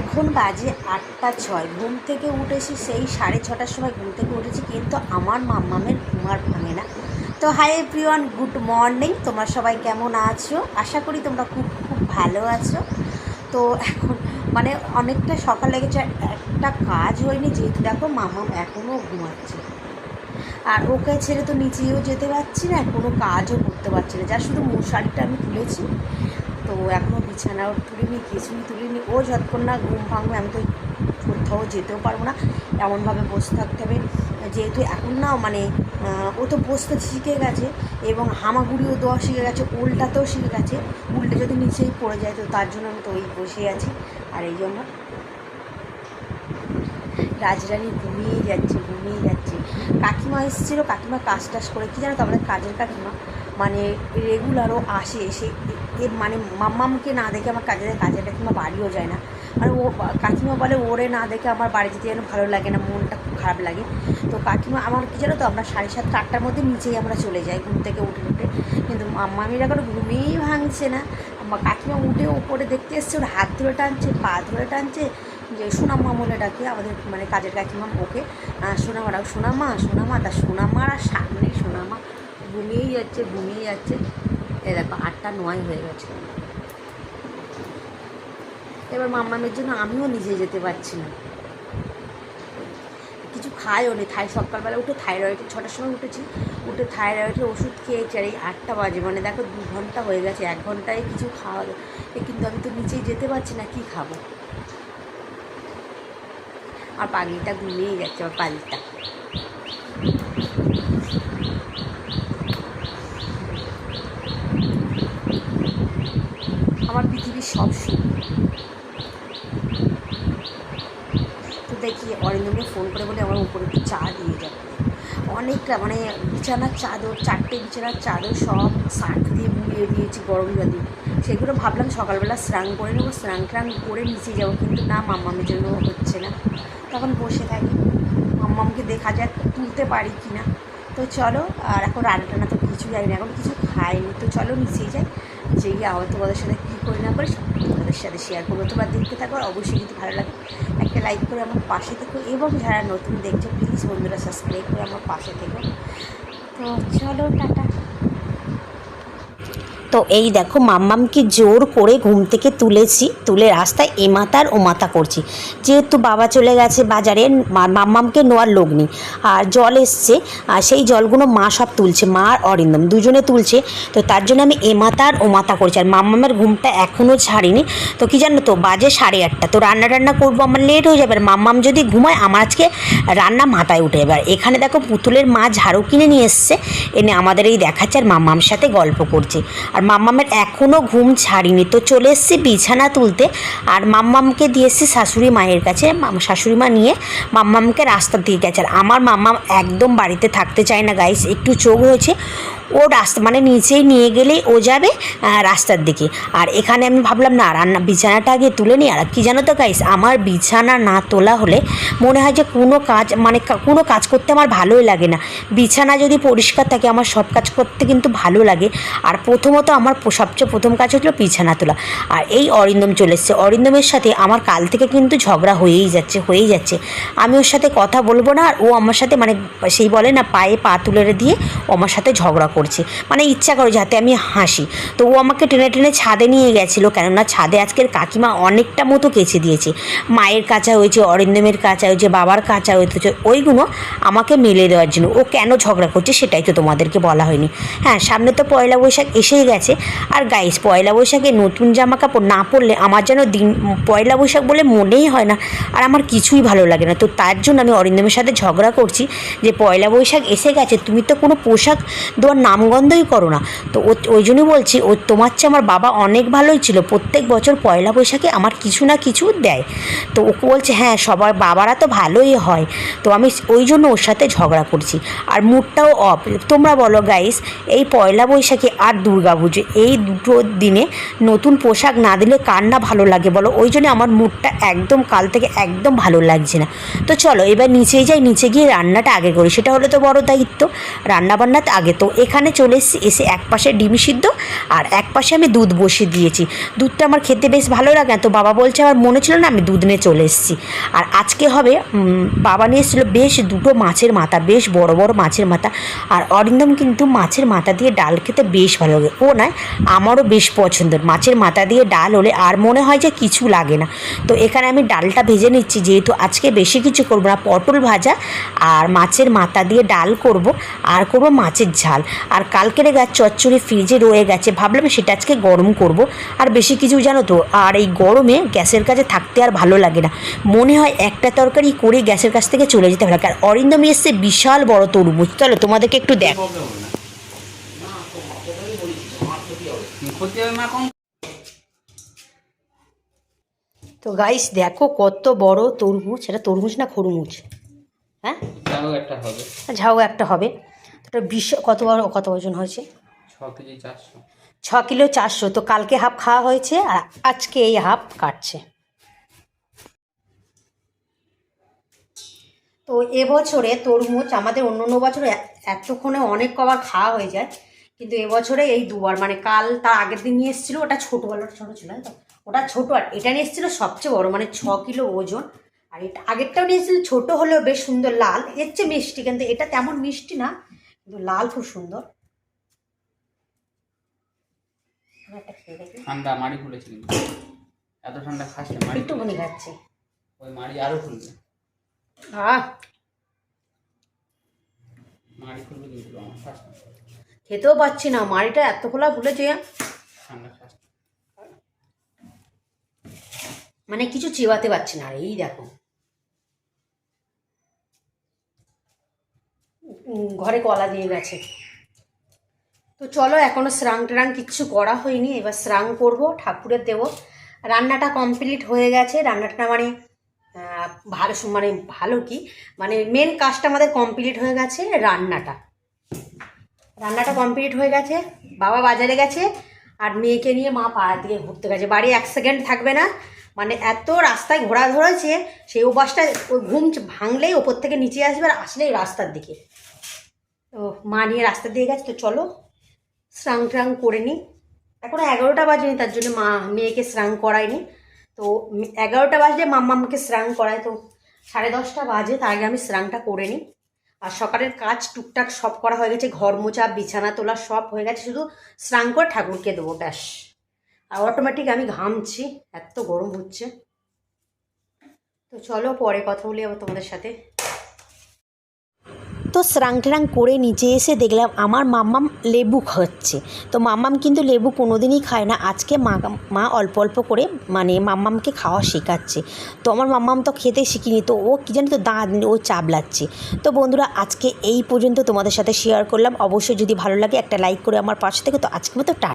এখন বাজে আটটা ছয়। ঘুম থেকে উঠেছি সেই সাড়ে ছটার সময় ঘুম থেকে উঠেছি, কিন্তু আমার মাম্মামের ঘুম আর ভাঙে না। তো হাই এভরিওয়ান গুড মর্নিং তোমরা সবাই কেমন আছো? আশা করি তোমরা খুব খুব ভালো আছো। তো এখন মানে অনেকটা সকাল লেগেছে একটা কাজ হয়নি যেহেতু দেখো মামাম এখনও ঘুমাচ্ছে। আর ওকে ছেড়ে তো নিচেও যেতে পারছি না, কোনো কাজও করতে পারছি না। যা শুধু মশারিটা আমি তুলেছি, তো এখনও বিছানাও তুলিনি, কিছুই তুলিনি, ও যতক্ষণ না ঘুম ভাঙবে আমি তো কোথাও যেতেও পারব না, এমনভাবে বসে থাকতে হবে। যেহেতু এখন না মানে ও তো বসতে শিখে গেছে এবং হামাগুড়িও দেওয়া শিখে গেছে, উল্টাতেও শিখে গেছে, উল্টে যদি নিচেই পড়ে যায় তো তার জন্য আমি তো ওই বসে আছি, আর এই জন্য রাজরানী ঘুমিয়ে যাচ্ছে ঘুমিয়ে যাচ্ছে। কাকিমা এসেছিল, কাকিমা কাজ টাজ করে, কি জানো তো আমাদের কাজের কাকিমা মানে রেগুলারও আসে, এসে এ মানে মাম্মামকে না দেখে আমার কাজের কাজের কাকিমা বাড়িও যায় না। আর ও কাকিমা বলে ওরে না দেখে আমার বাড়ি যেতে যেন ভালো লাগে না, মনটা খুব খারাপ লাগে। তো কাকিমা আমার কি জানো তো, আমরা সাড়ে সাতটা, আটটার মধ্যে নিচেই আমরা চলে যাই ঘুম থেকে উঠে উঠে। কিন্তু মাম্মামির এখন ঘুমিয়েই ভাঙছে না। কাকিমা উঠে ওপরে দেখতে এসছে, ওর হাত ধরে টানছে, পা ধরে টানছে। যে সোনাম্মা বলে ডাকে আমাদের মানে কাজের কাকিমা ওকে। সোনামা ডাক সোনামা সোনামা তা সোনামার আর সামনে সোনামা ঘুমিয়েই যাচ্ছে ঘুমিয়ে যাচ্ছে। এ দেখো, আটটা নয় হয়ে গেছে। এবার মাম্মামের জন্য আমিও নিজে যেতে পারছি না। কিছু খাইও নি, থাই সকালবেলা উঠে থাইরয়েডের ছটার সময় উঠেছি, উঠে থাইরয়েডের ওষুধ খেয়েছি আর এই আটটা বাজে মানে দেখো দু ঘণ্টা হয়ে গেছে, এক ঘন্টায় কিছু খাওয়া কিন্তু আমি তো নিচেই যেতে পারছি না, কি খাব? আর পাগলিটা ঘুমিয়েই যাচ্ছে আমার পাগলিটা আমার পৃথিবীর সব তো দেখি অরিন্দমকে ফোন করে বলে আমার উপরে একটু চা দিয়ে যাবে। অনেকটা মানে বিছানার চাদর, চারটে বিছানার চাদর সব শার্ট দিয়ে বুলিয়ে দিয়েছি গরম জল। দিয়ে সেগুলো ভাবলাম সকালবেলা স্নান করে নেব, স্নান টান করে নিচে যাব, কিন্তু না, মাম্মামের জন্য হচ্ছে না। তখন বসে থাকি। মাম্মামকে দেখা যাক তুলতে পারি কি না তো চলো, আর এখন রান্না টান্না তো কিছু যাই না, এখন কিছু খাইনি। তো চলো নিচেই যাই। যে গিয়ে আবার তোমাদের সাথে কী করি না করি, তোমাদের সাথে শেয়ার করব। তোমরা দেখতে থাকো অবশ্যই কিন্তু ভালো লাগে একটা লাইক করে আমার পাশে থেকো এবং যারা নতুন দেখছ প্লিজ বন্ধুরা সাবস্ক্রাইব করে আমার পাশে থেকো। তো চলো, টাটা। তো এই দেখো মাম্মামকে জোর করে ঘুম থেকে তুলেছি, তুলে রাস্তায় এ মাতার ও মাতা করছি। যেহেতু বাবা চলে গেছে বাজারে মাম্মামকে নেওয়ার লোক নেই। আর জল এসছে, আর সেই জলগুলো মা সব তুলছে, মা আর অরিন্দম দুজনে তুলছে। তো তার জন্য আমি এ মাতা আর ও মাতা করছি। আর মাম্মামের ঘুমটা এখনও ছাড়িনি। তো কি জানো তো, বাজে সাড়ে আটটা। তো রান্না টান্না করব, আমার লেট হয়ে যাবে। আর মাম্মাম যদি ঘুমায়, আমার আজকে রান্না মাথায় উঠে যাবে। এখানে দেখো পুতুলের মা ঝাড়ু কিনে নিয়ে এসছে, এনে আমাদের এই দেখাচ্ছে আর মাম্মাম সাথে গল্প করছে। আর মাম্মামের এখনও ঘুম ছাড়িনি। তো চলে এসছি বিছানা তুলতে আর মাম্মামকে দিয়ে এসছে শাশুড়ি মায়ের কাছে। শাশুড়ি মা নিয়ে মাম্মামকে রাস্তা দিয়ে গেছে। আর আমার মাম্মাম একদম বাড়িতে থাকতে চায় না গাইস একটু চোখ হয়েছে ও রাস্তা মানে নিচেই নিয়ে গেলেই ও যাবে রাস্তার দিকে। আর এখানে আমি ভাবলাম, না, রান্না, বিছানাটা আগে তুলে নিই আর কি জানো তো গাইস আমার বিছানা না তোলা হলে মনে হয় যে কোনো কাজ মানে কোনো কাজ করতে আমার ভালোই লাগে না। বিছানা যদি পরিষ্কার থাকে, আমার সব কাজ করতে কিন্তু ভালো লাগে। আর প্রথমত আমার সবচেয়ে প্রথম কাজ হলো বিছানা তোলা। আর এই অরিন্দম চলে এসছে। অরিন্দমের সাথে আমার কাল থেকে কিন্তু ঝগড়া হয়েই যাচ্ছে হয়েই যাচ্ছে। আমি ওর সাথে কথা বলব না, আর ও আমার সাথে মানে সেই বলে না, পায়ে পা তুলে দিয়ে ও আমার সাথে ঝগড়া করছে। মানে ইচ্ছা করে যাতে আমি হাসি। তো ও আমাকে টেনে টেনে ছাদে নিয়ে গেছিল, কেননা ছাদে আজকের কাকিমা অনেকটা মতো কেচে দিয়েছে। মায়ের কাঁচা হয়েছে, অরিন্দমের কাঁচা হয়েছে, বাবার কাঁচা হয়েছে, ওইগুলো আমাকে মেলে দেওয়ার জন্য। ও কেন ঝগড়া করছে সেটাই তো তোমাদেরকে বলা হয়নি। হ্যাঁ সামনে তো পয়লা বৈশাখ এসেই গেছে। আর গাইস পয়লা বৈশাখে নতুন জামা কাপড় না পরলে আমার যেন দিন, পয়লা বৈশাখ বলে মনেই হয় না। আর আমার কিছুই ভালো লাগে না। তো তার জন্য আমি অরিন্দমের সাথে ঝগড়া করছি যে পয়লা বৈশাখ এসে গেছে, তুমি তো কোনো পোশাক দেওয়ার নামগন্ধই করো না। তো ওই জন্যই বলছি, ও তোমার চেয়ে আমার বাবা অনেক ভালোই ছিল। প্রত্যেক বছর পয়লা বৈশাখে আমার কিছু না কিছু দেয়। তো ওকে বলছে হ্যাঁ সবার বাবারা তো ভালোই হয়। তো আমি ওই জন্য ওর সাথে ঝগড়া করছি। আর মুডটাও অফ তোমরা বলো গাইস এই পয়লা বৈশাখে আর দুর্গা পুজো, এই দুটো দিনে নতুন পোশাক না দিলে কার না ভালো লাগে বলো? ওই জন্য আমার মুডটা একদম, কাল থেকে একদম ভালো লাগছে না। তো চলো, এবার নিচে যাই, নিচে গিয়ে রান্নাটা আগে করি। সেটা হলো তো বড় দায়িত্ব রান্না বান্নাতে আগে। তো এখানে এখানে চলে এসেছি এসে এক পাশে ডিম সিদ্ধ আর এক পাশে আমি দুধ বসিয়ে দিয়েছি। দুধটা আমার খেতে বেশ ভালো লাগে তো বাবা বলছে আমার মনে ছিল না আমি দুধ নিয়ে চলে এসেছি। আর আজকে হবে বাবা নিয়ে এসেছিল বেশ দুটো মাছের মাথা, বেশ বড় বড় মাছের মাথা। আর অরিন্দম কিন্তু মাছের মাথা দিয়ে ডাল খেতে বেশ ভালো লাগে। ও নয়, আমারও বেশ পছন্দের। মাছের মাথা দিয়ে ডাল হলে আর মনে হয় যে কিছু লাগে না। তো এখানে আমি ডালটা ভেজে নিচ্ছি, যেহেতু আজকে বেশি কিছু করব না, পটল ভাজা আর মাছের মাথা দিয়ে ডাল করব আর করব মাছের ঝাল। আর কালকের গাছ চচ্চড়ে ফ্রিজে রয়ে গেছে। ভাবলাম সেটা আজকে গরম করব। আর বেশি কিছু জানো তো আর এই গরমে গ্যাসের কাছে থাকতে আর ভালো লাগে না। মনে হয় একটা তরকারি করে গ্যাসের কাছ থেকে চলে যেতে ভালো লাগে। আর অরিন্দমী এসছে বিশাল বড় তরমুজ। চলো তোমাদেরকে একটু দেখ। তো গাইস দেখো কত বড় তরমুজ। এটা তরমুজ না খরমুজ? হ্যাঁ? তাও একটা হবে। ঝাউ একটা হবে। তো বিশ কত বড় কত ওজন হয়েছে? ছ কিলো চারশো। তো কালকে হাফ খাওয়া হয়েছে আর আজকে এই হাফ কাটছে। তো এবছরে তরমুজ আমাদের অন্য অন্য বছরে এতক্ষণে অনেক কবার খাওয়া হয়ে যায়। কিন্তু এবছরে এই দুবার মানে কাল তার আগের দিন নিয়ে এসেছিল ওটা ছোটো বলো ছোটো ছিল তো? ওটা ছোটো আর এটা নিয়ে এসেছিল সবচেয়ে বড় মানে ছ কিলো ওজন। আর এটা আগেরটাও নিয়ে এসেছিল ছোটো হলেও বেশ সুন্দর লাল। এর চেয়ে মিষ্টি কিন্তু এটা তেমন মিষ্টি না। কিন্তু লাল খুব সুন্দর। একটা ঠান্ডা মাড়ি খুলেছে এত ঠান্ডা খাস না মাড়ি একটুখানি খাচ্ছি। ওই মাড়ি আরও খুলবে মাড়ি খুলবে কিন্তু আমার খাস খেতেও পাচ্ছি না মাড়িটা এত খোলা ভুলেছে ঠান্ডা খাস মানে কিছু চিবাতে পারছি না আর এই দেখো। ঘরে কলা দিয়ে গেছে। তো চলো, এখনও স্রাং টান কিচ্ছু করা হয়নি। এবার স্নান করব, ঠাকুরের দেব। রান্নাটা কমপ্লিট হয়ে গেছে। রান্নাটা মানে ভালো মানে ভালো কি? মানে মেন কাজটা আমাদের কমপ্লিট হয়ে গেছে রান্নাটা। রান্নাটা কমপ্লিট হয়ে গেছে, বাবা বাজারে গেছে, আর মেয়েকে নিয়ে মা পাড়ার দিকে ঘুরতে গেছে। বাড়ি এক সেকেন্ড থাকবে না। মানে এত রাস্তায় ঘোরা ধরেছে সেই ওই ঘুম ভাঙলেই ওপর থেকে নিচে আসবে আর আসলেই রাস্তার দিকে। তো মা নিয়ে রাস্তা দিয়ে গেছে, তো চলো স্নান ট্রান করে নিই। এখন এগারোটা বাজেনি, তার জন্য মা মেয়েকে স্নান করায়নি। তো এগারোটা বাজলে মাম্মা আমাকে স্নান করায়, তো সাড়ে দশটা বাজে, তার আগে আমি স্নানটা করে নিই। আর সকালের কাজ টুকটাক সব করা হয়ে গেছে, ঘর মোছা, বিছানা তোলা সব হয়ে গেছে, শুধু স্নান করে ঠাকুরকে দেবো, ব্যাস। আর অটোমেটিক আমি ঘামছি, এত গরম হচ্ছে। তো চলো পরে কথা বলি আবার তোমাদের সাথে। তো স্রাং ট্রাং করে নিচে এসে দেখলাম আমার মাম্মাম লেবু খাচ্ছে। তো মাম্মাম কিন্তু লেবু কোনোদিনই খায় না। আজকে মা মা অল্প অল্প করে মানে মাম্মামকে খাওয়া শেখাচ্ছে। তো আমার মাম্মাম তো খেতে শিখিনি। তো ও কী জানি তো দাঁত ও চাবলাচ্ছে। তো বন্ধুরা, আজকে এই পর্যন্ত তোমাদের সাথে শেয়ার করলাম। অবশ্যই যদি ভালো লাগে একটা লাইক করে আমার পাশে থেকে। তো আজকে মতো টা